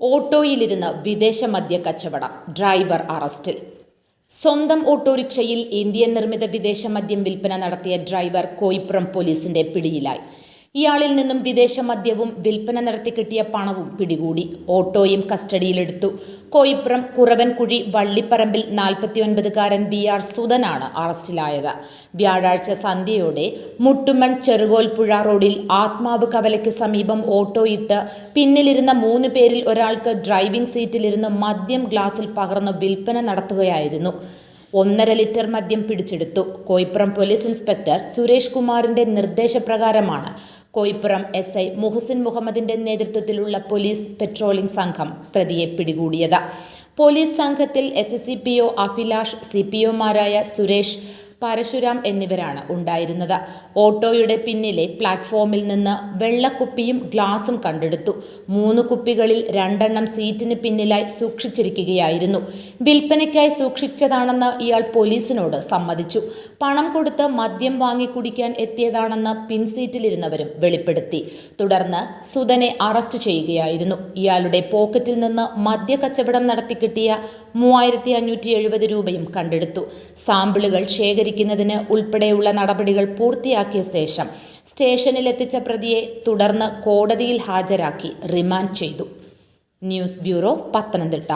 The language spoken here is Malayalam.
ഓട്ടോയിലിരുന്ന് വിദേശ മദ്യ കച്ചവടം ഡ്രൈവർ അറസ്റ്റിൽ. സ്വന്തം ഓട്ടോറിക്ഷയിൽ ഇന്ത്യൻ നിർമ്മിത വിദേശ മദ്യം വിൽപ്പന നടത്തിയ ഡ്രൈവർ കോയിപ്പുറം പോലീസിന്റെ പിടിയിലായി. ഇയാളിൽ നിന്നും വിദേശ മദ്യവും വിൽപ്പന നടത്തി കിട്ടിയ പണവും പിടികൂടി. ഓട്ടോയും കസ്റ്റഡിയിലെടുത്തു. കോയിപ്പുറം കുറവൻകുഴി വള്ളിപ്പറമ്പിൽ നാൽപ്പത്തിയൊൻപതുകാരൻ ബി ആർ സുധനാണ് അറസ്റ്റിലായത്. വ്യാഴാഴ്ച സന്ധ്യയോടെ മുട്ടുമൺ ചെറുകോൽപ്പുഴ റോഡിൽ ആത്മാവ് കവലയ്ക്ക് സമീപം ഓട്ടോയിട്ട് പിന്നിലിരുന്ന മൂന്ന് പേരിൽ ഒരാൾക്ക് ഡ്രൈവിംഗ് സീറ്റിലിരുന്ന് മദ്യം ഗ്ലാസിൽ പകർന്ന് വിൽപ്പന നടത്തുകയായിരുന്നു. ഒന്നര ലിറ്റർ മദ്യം പിടിച്ചെടുത്തു. കോയിപ്പുറം പോലീസ് ഇൻസ്പെക്ടർ സുരേഷ് കുമാറിന്റെ നിർദ്ദേശപ്രകാരമാണ് കോയിപ്പുറം എസ് ഐ മുഹസിൻ മുഹമ്മദിന്റെ നേതൃത്വത്തിലുള്ള പോലീസ് പെട്രോളിംഗ് സംഘം പ്രതിയെ പിടികൂടിയത്. പോലീസ് സംഘത്തിൽ S S C P O Abhilash C P ഒമാരായ Suresh Parashuram എന്നിവരാണ് ഉണ്ടായിരുന്നത്. ഓട്ടോയുടെ പിന്നിലെ പ്ലാറ്റ്ഫോമിൽ നിന്ന് വെള്ളക്കുപ്പിയും ഗ്ലാസും കണ്ടെടുത്തു. മൂന്ന് കുപ്പികളിൽ രണ്ടെണ്ണം സീറ്റിന് പിന്നിലായി സൂക്ഷിച്ചിരിക്കുകയായിരുന്നു. വിൽപ്പനയ്ക്കായി സൂക്ഷിച്ചതാണെന്ന് ഇയാൾ പോലീസിനോട് സമ്മതിച്ചു. പണം കൊടുത്ത് മദ്യം വാങ്ങി കുടിക്കാൻ എത്തിയതാണെന്ന് പിൻസീറ്റിലിരുന്നവരും വെളിപ്പെടുത്തി. തുടർന്ന് സുധനെ അറസ്റ്റ് ചെയ്യുകയായിരുന്നു. ഇയാളുടെ പോക്കറ്റിൽ നിന്ന് മദ്യ കച്ചവടം നടത്തി കിട്ടിയ മൂവായിരത്തി അഞ്ഞൂറ്റി എഴുപത് രൂപയും കണ്ടെടുത്തു. സാമ്പിളുകൾ ശേഖരിക്കുന്നതിന് ഉൾപ്പെടെയുള്ള നടപടികൾ പൂർത്തിയാക്കിയ ശേഷം സ്റ്റേഷനിലെത്തിച്ച പ്രതിയെ തുടർന്ന് കോടതിയിൽ ഹാജരാക്കി റിമാൻഡ് ചെയ്തു. News bureau Pathanamthitta.